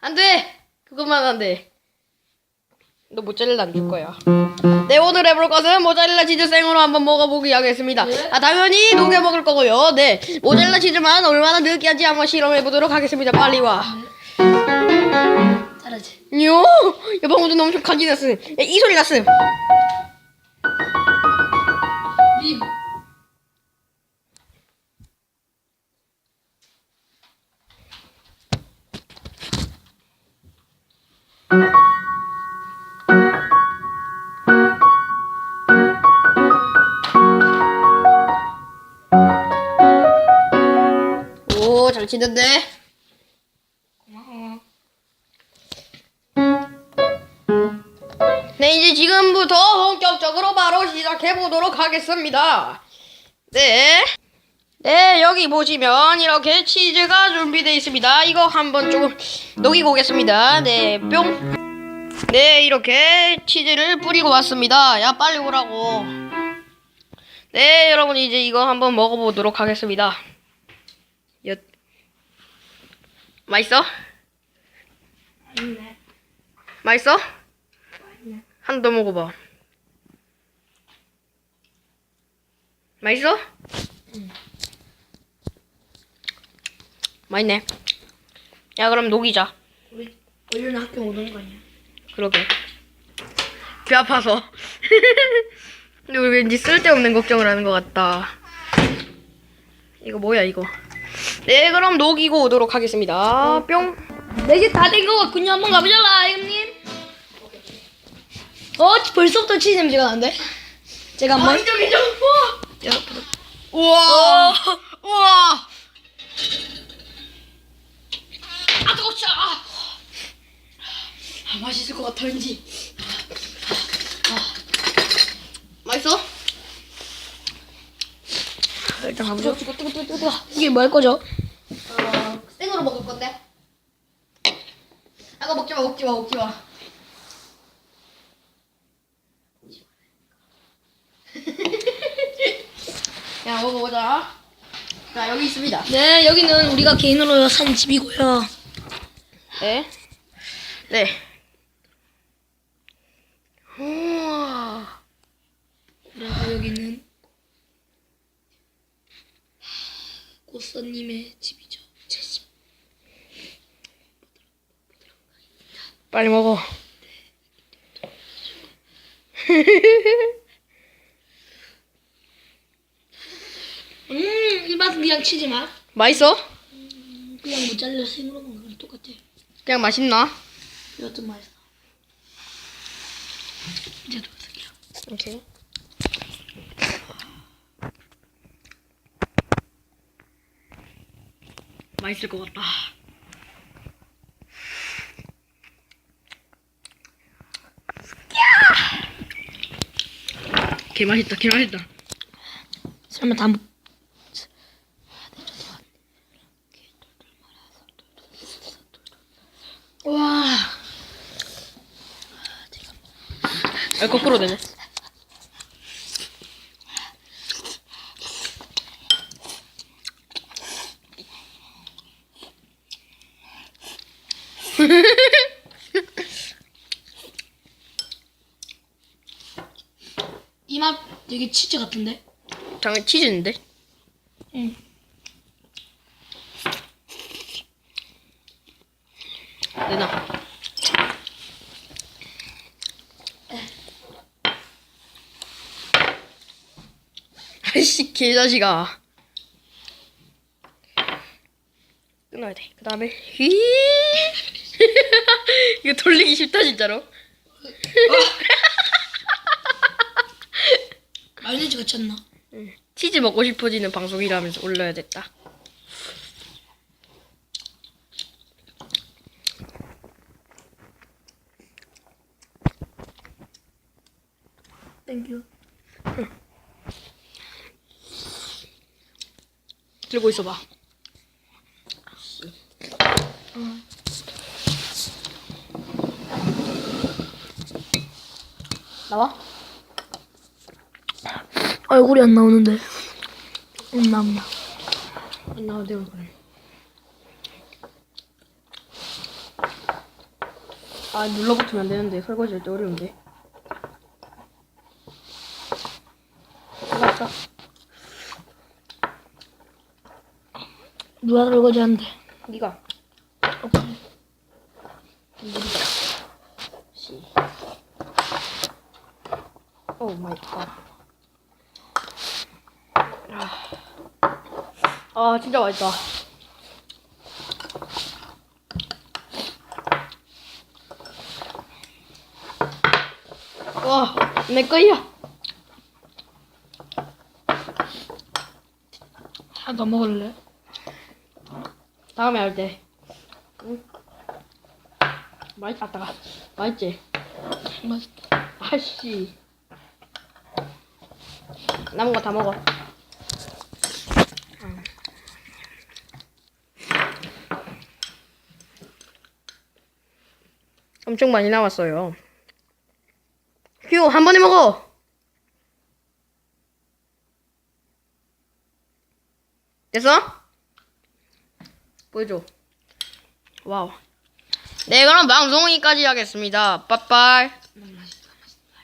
안 돼! 그것만 안 돼. 너 모짜렐라 안 줄 거야. 네, 오늘 해볼 것은 모짜렐라 치즈 생으로 한번 먹어보기 하겠습니다. 아, 당연히 녹여 먹을 거고요. 네, 모짜렐라 치즈만 얼마나 느끼한지 한번 실험해보도록 하겠습니다. 빨리 와. 잘하지. 요! 전 엄청 간지 났음. 야, 이 소리 났음. 고마워. 네, 이제 지금부터 본격적으로 바로 시작해 보도록 하겠습니다. 네. 네, 여기 보시면 이렇게 치즈가 준비되어 있습니다. 이거 한번 조금 녹이고 오겠습니다. 네, 뿅. 네, 이렇게 치즈를 뿌리고 왔습니다. 야, 빨리 오라고. 네, 여러분, 이제 이거 한번 먹어보도록 하겠습니다. 맛있어? 맛있네. 맛있어? 한더 먹어봐. 맛있어? 맛있네. 야, 그럼 녹이자. 우리 원래는 학교 오는 거 아니야? 그러게. 배 아파서. 근데 우리 왠지 쓸데없는 걱정을 하는 것 같다. 이거 뭐야, 이거. 네, 그럼 녹이고 오도록 하겠습니다. 뿅. 네개 다된거 같군요. 한번 가보자, 이금님. 어, 벌써부터 치즈 냄새가 나는데? 제가 한번. 인정, 인정. 우와. 여러분. 우와. 우와. 아, 뜨거워. 아. 아, 맛있을 것 같아, 왠지. 맛있어? 일단 가보죠. 뜨거, 뜨거, 뜨거, 뜨거. 이게 뭐할 거죠? 먹을 건데. 아까 먹지 마, 먹지 마, 먹지 마. 야, 먹어보자. 자, 여기 있습니다. 네, 여기는 우리가 개인으로 산 집이고요. 네. 네. 우와. 그리고 여기는 고서님의 집이죠. 제 집. 빨리 먹어. 음, 이 맛은 그냥 치즈 맛. 맛있어? 그냥 모짜렐라 생으로 먹는 거랑 똑같아. 그냥 맛있나? 이것도 맛있어. 이제 도색이야. 오케이. 맛있을 것 같다. 개 맛있다, 개 맛있다. 설마 다 먹... 와. 아, 거꾸로 되네. 이 맛 되게 치즈 같은데? 당연히 치즈인데? 응. 내놔. 아이씨, 개자식아. 끊어야 돼. 그 다음에, 휘. 이거 돌리기 쉽다, 진짜로. 마요네즈 같지 않나? 치즈 먹고 싶어지는 방송이라면서 올려야 됐다. 땡큐. 들고 있어봐. 나와? 얼굴이 안 나오는데. 음, 나온다. 안내 얼굴. 아 눌러붙으면 안 되는데 설거지 할 때 어려운데. 맞다. 누가 설거지 하는데? 네가. 오케이. 씨. 오 마이 갓. 아 진짜 맛있다. 와, 내 거야. 하나 더 먹을래? 다음에 할 때. 응? 맛있다. 맛있지? 맛있다. 아씨. 남은 거 다 먹어. 엄청 많이 남았어요. 휴, 한 번에 먹어! 됐어? 보여줘. 와우. 네, 그럼 방송 여기까지 하겠습니다. 빠빠이.